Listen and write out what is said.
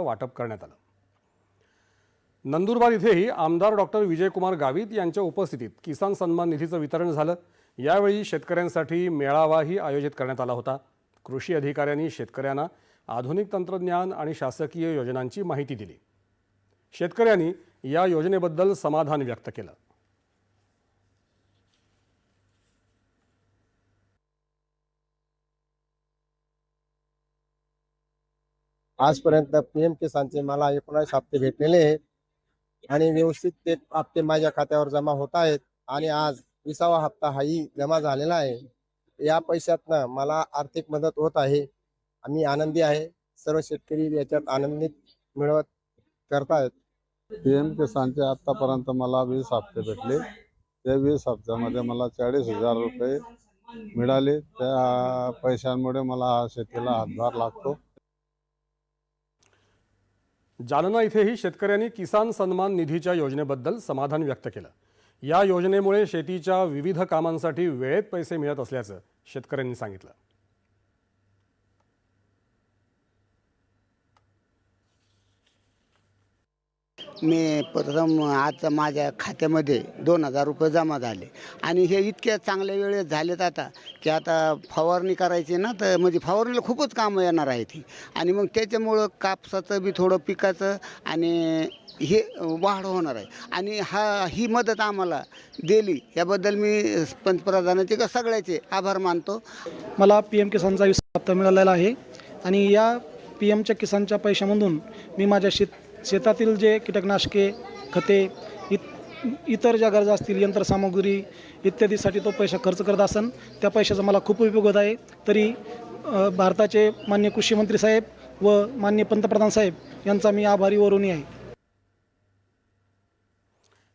वाटप करण्यात आलं. नंदुरबार इथेही आमदार डॉक्टर विजयकुमार गावित यांच्या उपस्थितीत किसान सन्मान निधीचं वितरण झालं. यावेळी शेतकऱ्यांसाठी मेळावाही आयोजित करण्यात आला होता. कृषी अधिकाऱ्यांनी शेतकऱ्यांना आधुनिक तंत्रज्ञान आणि शासकीय योजनांची माहिती दिली. शेतकऱ्यांनी या योजनेबद्दल समाधान व्यक्त केलं. आजपर्यंत पी एम किसानचे मला एकोणावीस हप्ते भेटलेले आहेत. आणि व्यवस्थित ते हप्ते माझ्या खात्यावर जमा होत आहेत. आणि आज विसावा हप्ता हाही जमा झालेला आहे. या पैशातनं मला आर्थिक मदत होत आहे. आम्ही आनंदी आहे. सर्व शेतकरी याच्यात आनंदित मिळवत करतायत. पी एम किसानचे आतापर्यंत मला वीस हप्ते भेटले. त्या वीस हप्त्यामध्ये मला चाळीस हजार रुपये मिळाले. त्या पैशांमुळे मला हा शेतीला हातभार लागतो. जालना इथेही शेतकऱ्यांनी किसान सन्मान निधीच्या योजनेबद्दल समाधान व्यक्त केलं. या योजनेमुळे शेतीच्या विविध कामांसाठी वेळेत पैसे मिळत असल्याचं शेतकऱ्यांनी सांगितलं. मी प्रथम आज माझ्या खात्यामध्ये दोन हजार रुपये जमा झाले. आणि हे इतक्या चांगल्या वेळेस झालेत आता की आता फवारणी करायची ना तर म्हणजे फवारणीला खूपच कामं येणार आहे ती आणि मग त्याच्यामुळं कापसाचं बी थोडं पिकाचं आणि हे वाढ होणार आहे. आणि हा ही मदत आम्हाला दिली याबद्दल मी पंतप्रधानाचे का सगळ्याचे आभार मानतो. मला पी एम किसानचा विस्तार मिळालेला आहे. आणि या पी एमच्या किसानच्या पैशामधून मी माझ्या शेत शेतातील जे कीटकनाशके खते इत इतर ज्या गरजा असतील यंत्रसामुग्री इत्यादीसाठी तो पैसा खर्च करत असन त्या पैशाचा मला खूप उपयोग होत आहे. तरी भारताचे मान्य कृषी मंत्री साहेब व मान्य पंतप्रधान साहेब यांचा मी आभारी वरूनही आहे.